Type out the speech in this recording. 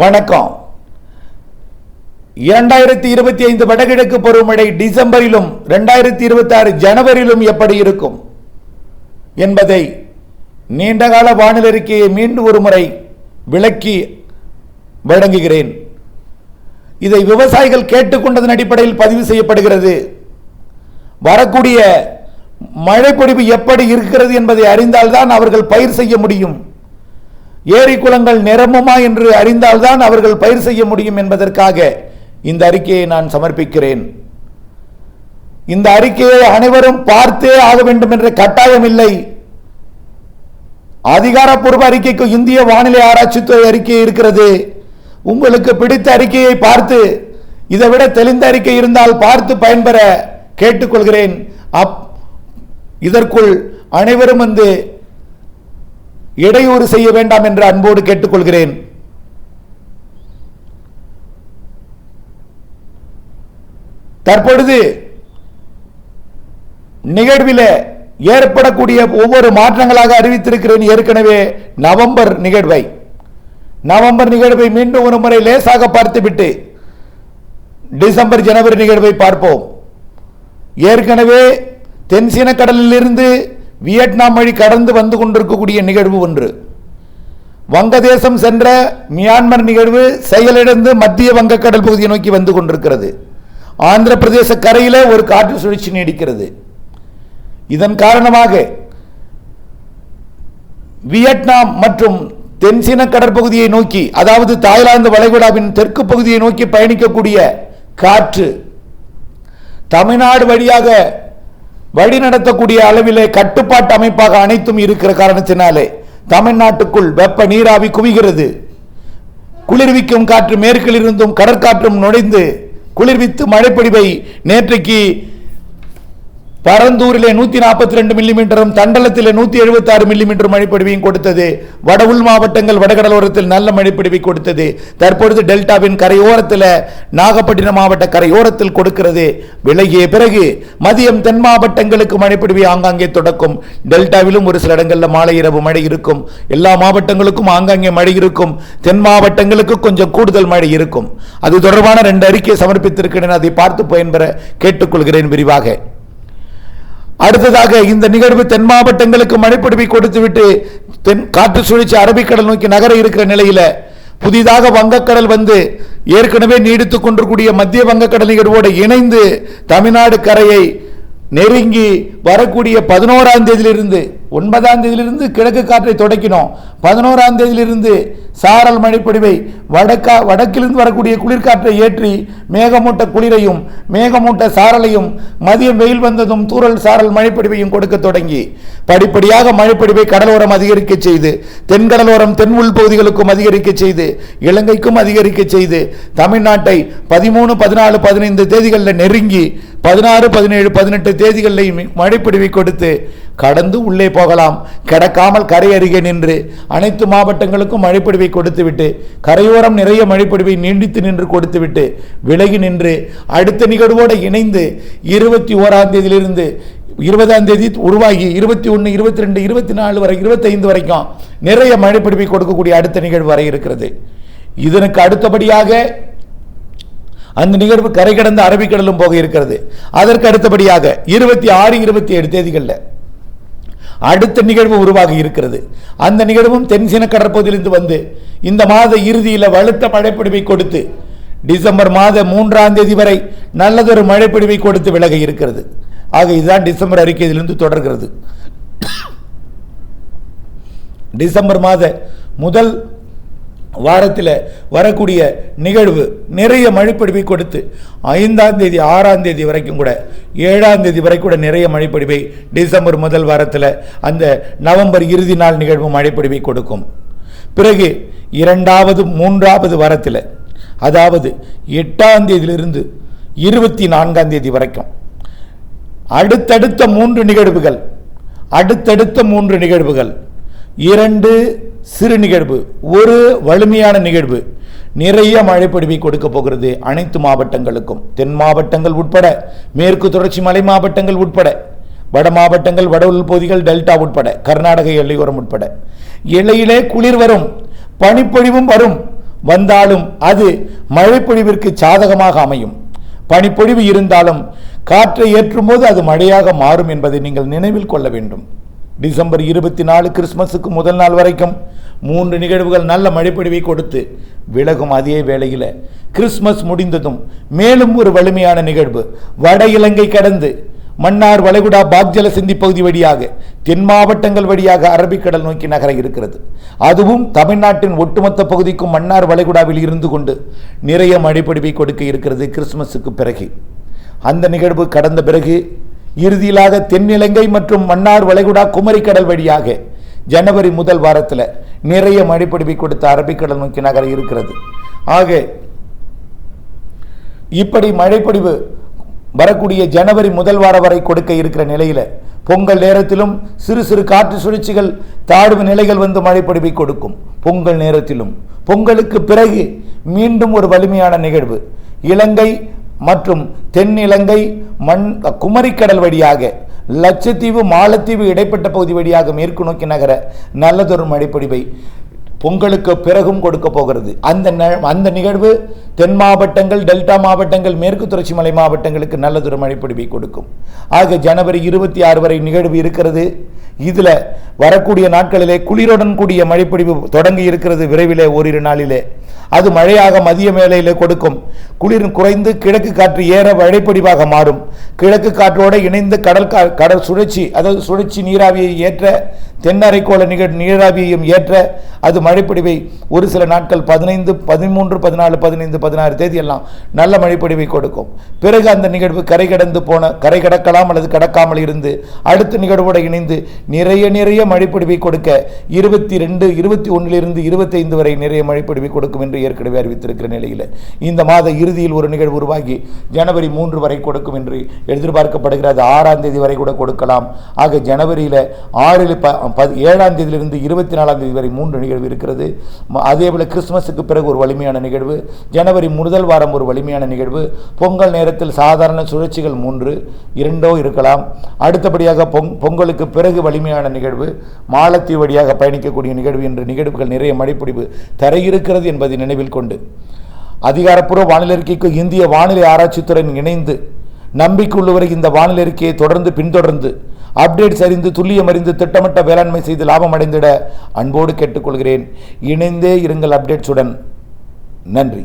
வணக்கம். இரண்டாயிரத்தி இருபத்தி ஐந்து வடகிழக்கு பருவமழை டிசம்பரிலும் இரண்டாயிரத்தி இருபத்தி ஆறு ஜனவரியிலும் எப்படி இருக்கும் என்பதை நீண்டகால வானிலை அறிக்கையை மீண்டும் ஒரு முறை விளக்கி வழங்குகிறேன். இதை விவசாயிகள் கேட்டுக்கொண்டதன் அடிப்படையில் பதிவு செய்யப்படுகிறது. வரக்கூடிய மழைப்பொழிவு எப்படி இருக்கிறது என்பதை அறிந்தால்தான் அவர்கள் பயிர் செய்ய முடியும். ஏரி குளங்கள் நிரம்புமா என்று அறிந்தால்தான் அவர்கள் பயிர் செய்ய முடியும் என்பதற்காக இந்த அறிக்கையை நான் சமர்ப்பிக்கிறேன். இந்த அறிக்கையை அனைவரும் பார்த்தே ஆக வேண்டும் என்ற கட்டாயம் இல்லை. அதிகாரப்பூர்வ அறிக்கைக்கு இந்திய வானிலை ஆராய்ச்சித்துறை அறிக்கை இருக்கிறது. உங்களுக்கு பிடித்த அறிக்கையை பார்த்து இதை விட தெளிந்த அறிக்கை இருந்தால் பார்த்து பயன்பெற கேட்டுக்கொள்கிறேன். அப் இதற்குள் அனைவரும் வந்து இடையூறு செய்ய வேண்டாம் என்று அன்போடு கேட்டுக்கொள்கிறேன். தற்பொழுது நிகழ்வில் ஏற்படக்கூடிய ஒவ்வொரு மாற்றங்களாக அறிவித்திருக்கிறேன் ஏற்கனவே நவம்பர் நிகழ்வை. நவம்பர் நிகழ்வை மீண்டும் ஒரு முறை லேசாக பார்த்துவிட்டு டிசம்பர் ஜனவரி நிகழ்வை பார்ப்போம். ஏற்கனவே தென்சீன கடலிலிருந்து வியட்நாம் வழி கடந்து வந்து கொண்டிருக்கக்கூடிய நிகழ்வு ஒன்று. வங்கதேசம் சென்ற மியான்மர் நிகழ்வு செயலிழந்து மத்திய வங்கக்கடல் பகுதியை நோக்கி வந்து கொண்டிருக்கிறது. ஆந்திர பிரதேச கரையில் ஒரு காற்று சுழற்சி நீடிக்கிறது. இதன் காரணமாக வியட்நாம் மற்றும் தென்சீன கடற்பகுதியை நோக்கி அதாவது தாய்லாந்து வளைகுடாவின் தெற்கு பகுதியை நோக்கி பயணிக்கக்கூடிய காற்று தமிழ்நாடு வழியாக வழி நடத்தக்கூடிய அளவிலே கட்டுப்பாட்டு அமைப்பாக அனைத்தும் இருக்கிற காரணத்தினாலே தமிழ்நாட்டுக்குள் வெப்ப நீராவி குவிகிறது. குளிர்விக்கும் காற்று மேற்கிலிருந்தும் கடற்காற்றும் நுழைந்து குளிர்வித்து மழைப்பொழிவை நேற்றைக்கு பரந்தூரிலே நூத்தி நாற்பத்தி ரெண்டு மில்லிமீட்டரும் தண்டலத்திலே நூத்தி எழுபத்தி ஆறு மில்லிமீட்டர் மழைப்பொழிவையும் கொடுத்தது. வட உள் மாவட்டங்கள் வடகடலோரத்தில் நல்ல மழைப்பொழிவை கொடுத்தது. தற்பொழுது டெல்டாவின் கரையோரத்தில் நாகப்பட்டினம் மாவட்ட கரையோரத்தில் கொடுக்கிறது. விலகிய பிறகு மதியம் தென் மாவட்டங்களுக்கு மழைப்பொழிவை ஆங்காங்கே தொடக்கும். டெல்டாவிலும் ஒரு சில இடங்களில் மாலை இரவு மழை இருக்கும். எல்லா மாவட்டங்களுக்கும் ஆங்காங்கே மழை இருக்கும். தென் மாவட்டங்களுக்கு கொஞ்சம் கூடுதல் மழை இருக்கும். அது தொடர்பான ரெண்டு அறிக்கையை சமர்ப்பித்திருக்கிறேன். அதை பார்த்து பயன்பெற கேட்டுக்கொள்கிறேன் விரிவாக. அடுத்ததாக இந்த நிகழ்வு தென் மாவட்டங்களுக்கு மழைப்பிடிப்பை கொடுத்துவிட்டு தென் காற்று சுழற்சி அரபிக்கடல் நோக்கி நகர இருக்கிற நிலையில் புதிதாக வங்கக்கடல் வந்து ஏற்கனவே நீடித்துக் கொண்டிருக்கூடிய மத்திய வங்கக்கடல் நிகழ்வோடு இணைந்து தமிழ்நாடு கரையை நெருங்கி வரக்கூடிய பதினோராம் தேதியிலிருந்து ஒன்பதாம் தேதியிலிருந்து கிழக்கு காற்றை தொடக்கினோம். பதினோராம் தேதியிலிருந்து சாரல் மழைப்பொடிவை வடக்கா வடக்கிலிருந்து வரக்கூடிய குளிர்காற்றை ஏற்றி மேகமூட்ட குளிரையும் மேகமூட்ட சாரலையும் மதியம் வெயில் வந்ததும் தூறல் சாரல் மழைப்பொடிவையும் கொடுக்க தொடங்கி படிப்படியாக மழைப்பொடிவை கடலோரம் அதிகரிக்க செய்து தென்கடலோரம் தென் உள் பகுதிகளுக்கும் அதிகரிக்க செய்து இலங்கைக்கும் அதிகரிக்க செய்து தமிழ்நாட்டை பதிமூணு பதினாலு பதினைந்து தேதிகளில் நெருங்கி பதினாறு பதினேழு பதினெட்டு தேதிகளில் மழைப்பிடிவை கொடுத்து கடந்து உள்ளே போகலாம். கிடக்காமல் கரை அருகே நின்று அனைத்து மாவட்டங்களுக்கும் மழைப்பிடிவை கொடுத்துவிட்டு கரையோரம் நிறைய மழைப்பிடிவை நீண்டித்து நின்று கொடுத்துவிட்டு விலகி நின்று அடுத்த நிகழ்வோடு இணைந்து இருபத்தி ஓராம் தேதியிலிருந்து இருபதாம் தேதி உருவாகி இருபத்தி ஒன்று இருபத்தி ரெண்டு இருபத்தி நாலு வரை இருபத்தைந்து வரைக்கும் நிறைய மழைப்பிடிவை கொடுக்கக்கூடிய அடுத்த நிகழ்வு வரை இருக்கிறது. இதனுக்கு அடுத்தபடியாக அந்த நிகழ்வு கரை கடந்த அரபிக்கடலும் போக இருக்கிறது. அதற்கு அடுத்தபடியாக இருபத்தி ஆறு இருபத்தி ஏழு தேதிகளில் அடுத்த நிகழ்வு உருவாகி இருக்கிறது. அந்த நிகழ்வும் தென்சீன கடற்பகுதியிலிருந்து வந்து இந்த மாத இறுதியில் வலுத்த மழைப்பிடிவை கொடுத்து டிசம்பர் மாத மூன்றாம் தேதி வரை நல்லதொரு மழைப்பிடிவை கொடுத்து விலக இருக்கிறது. ஆக இதுதான் டிசம்பர் அறிக்கையிலிருந்து தொடர்கிறது. டிசம்பர் மாத முதல் வாரத்தில் வரக்கூடிய நிகழ்வு நிறைய மழைப்பொழிவை கொடுத்து ஐந்தாம் தேதி ஆறாம் தேதி வரைக்கும் கூட ஏழாம் தேதி வரைக்கும் கூட நிறைய மழைப்பொழிவை டிசம்பர் முதல் வாரத்தில் அந்த நவம்பர் இறுதி நாள் நிகழ்வு மழைப்பொழிவை கொடுக்கும். பிறகு இரண்டாவது மூன்றாவது வாரத்தில் அதாவது எட்டாம் தேதியிலிருந்து இருபத்தி நான்காம் தேதி வரைக்கும் அடுத்தடுத்த மூன்று நிகழ்வுகள் அடுத்தடுத்த மூன்று நிகழ்வுகள் இரண்டு சிறு நிகழ்வு ஒரு வலிமையான நிகழ்வு. நிறைய மழைப்பொழிவை கொடுக்க போகிறது அனைத்து மாவட்டங்களுக்கும். தென் மாவட்டங்கள் உட்பட மேற்கு தொடர்ச்சி மலை மாவட்டங்கள் உட்பட வட மாவட்டங்கள் வட உள் பகுதிகள் டெல்டா உட்பட கர்நாடக எல்லையோரம் உட்பட. எல்லையிலே குளிர் வரும் பனிப்பொழிவும் வரும். வந்தாலும் அது மழைப்பொழிவிற்கு சாதகமாக அமையும். பனிப்பொழிவு இருந்தாலும் காற்றை ஏற்றும்போது அது மழையாக மாறும் என்பதை நீங்கள் நினைவில் கொள்ள வேண்டும். டிசம்பர் இருபத்தி நாலு கிறிஸ்மஸுக்கு முதல் நாள் வரைக்கும் மூன்று நிகழ்வுகள் நல்ல மழைப்பொழிவை கொடுத்து விலகும் அதே வேளையில் கிறிஸ்மஸ் முடிந்ததும் மேலும் ஒரு வலிமையான நிகழ்வு. வட இலங்கை கடந்து மன்னார் வளைகுடா பாக்ஜல சிந்தி பகுதி வழியாக தென் மாவட்டங்கள் வழியாக அரபிக்கடல் நோக்கி நகர இருக்கிறது. அதுவும் தமிழ்நாட்டின் ஒட்டுமொத்த பகுதிக்கும் மன்னார் வளைகுடாவில் இருந்து கொண்டு நிறைய மழைப்பொழிவை கொடுக்க இருக்கிறது கிறிஸ்மஸுக்கு பிறகு. அந்த நிகழ்வு கடந்த பிறகு இறுதியிலாக தென்னிலங்கை மற்றும் மன்னார் வளைகுடா குமரிக்கடல் வழியாக ஜனவரி முதல் வாரத்தில் நிறைய மழைப்பொழிவை கொடுத்த அரபிக்கடல் நோக்கி நகர இருக்கிறது. ஆக இப்படி மழைப்பொடிவு வரக்கூடிய ஜனவரி முதல் வாரம் வரை கொடுக்க இருக்கிற நிலையில் பொங்கல் நேரத்திலும் சிறு சிறு காற்று சுழற்சிகள் தாழ்வு நிலைகள் வந்து மழைப்பொடிவை கொடுக்கும். பொங்கல் நேரத்திலும் பொங்கலுக்கு பிறகு மீண்டும் ஒரு வலிமையான நிகழ்வு. இலங்கை மற்றும் தென்னிலங்கை மண் குமரிக்கடல் வழியாக லட்சத்தீவு மாலத்தீவு இடைப்பட்ட பகுதி வழியாக மேற்கு நோக்கி நகர நல்லதொரு மழைப்பொழிவை பொங்கலுக்கு பிறகும் கொடுக்க போகிறது. அந்த ந- அந்த நிகழ்வு தென் மாவட்டங்கள் டெல்டா மாவட்டங்கள் மேற்கு தொடர்ச்சி மலை மாவட்டங்களுக்கு நல்லதொரு மழைப்பொழிவை கொடுக்கும். ஆக ஜனவரி இருபத்தி ஆறு வரை நிகழ்வு இருக்கிறது. இதில் வரக்கூடிய நாட்களிலே குளிருடன் கூடிய மழைப்பொழிவு தொடங்கி இருக்கிறது விரைவிலே ஓரிரு நாளிலே. அது மழையாக மதிய மேலையில் கொடுக்கும். குளிர் குறைந்து கிழக்கு காற்று ஏற வழைப்படிவாக மாறும். கிழக்கு காற்றோடு இணைந்து கடல் கடல் சுழற்சி அதாவது சுழற்சி நீராவியை ஏற்ற தென்னரைக்கோள நிகழ் நீராவியையும் ஏற்ற அது மழைப்பிடிவை ஒரு சில நாட்கள் பதினைந்து பதிமூன்று பதினாலு பதினைந்து பதினாறு தேதியெல்லாம் நல்ல மழைப்பிடிவை கொடுக்கும். பிறகு அந்த நிகழ்வு கரை கடந்து போன கரை கடக்கலாம் அல்லது கடக்காமல் இருந்து அடுத்த நிகழ்வோடு இணைந்து நிறைய நிறைய மழைப்பிடிவை கொடுக்க இருபத்தி ரெண்டு இருபத்தி ஒன்றிலிருந்து இருபத்தைந்து வரை நிறைய மழைப்பொழிவை கொடுக்கும் என்று ஏற்கனவே அறிவித்திருக்கிற நிலையில் இந்த மாத இறுதியில் ஒரு நிகழ்வு உருவாகி ஜனவரி மூன்று வரை கொடுக்கும் என்று எதிர்பார்க்கப்படுகிறது. ஆறாம் தேதி வரை கூட கொடுக்கலாம். ஆக ஜனவரியில் ஆறில் ப- ஏழாம் தேதியிலிருந்து இருபத்தி நாலாம் தேதி வரை மூன்று நிகழ்வு இருக்கிறது. அதேபோல் அதே போல் கிறிஸ்மஸுக்கு பிறகு ஒரு வலிமையான நிகழ்வு. ஜனவரி முதல் வாரம் ஒரு வலிமையான நிகழ்வு. பொங்கல் நேரத்தில் சாதாரண சுழற்சிகள் மூன்று இரண்டோ இருக்கலாம். அடுத்தபடியாக பொங் பொங்கலுக்கு பிறகு வலிமையான நிகழ்வு. மாலத்தீவு வழியாக பயணிக்கக்கூடிய நிகழ்வு என்ற நிகழ்வுகள் நிறைய மழைப்பொழிவு தர இருக்கிறது என்பதை நினைவில் கொண்டு. அதிகாரப்பூர்வ வானிலை அறிக்கைக்கு இந்திய வானிலை ஆராய்ச்சித்துறையின் இணைந்து நம்பிக்கை உள்ளவரை இந்த வானிலை அறிக்கையை தொடர்ந்து பின்தொடர்ந்து அப்டேட்ஸ் அறிந்து துல்லியம் அறிந்து திட்டமிட்ட வேளாண்மை செய்து லாபம் அடைந்திட அன்போடு கேட்டுக்கொள்கிறேன். இணைந்தே இருங்கள் அப்டேட்ஸுடன் நன்றி.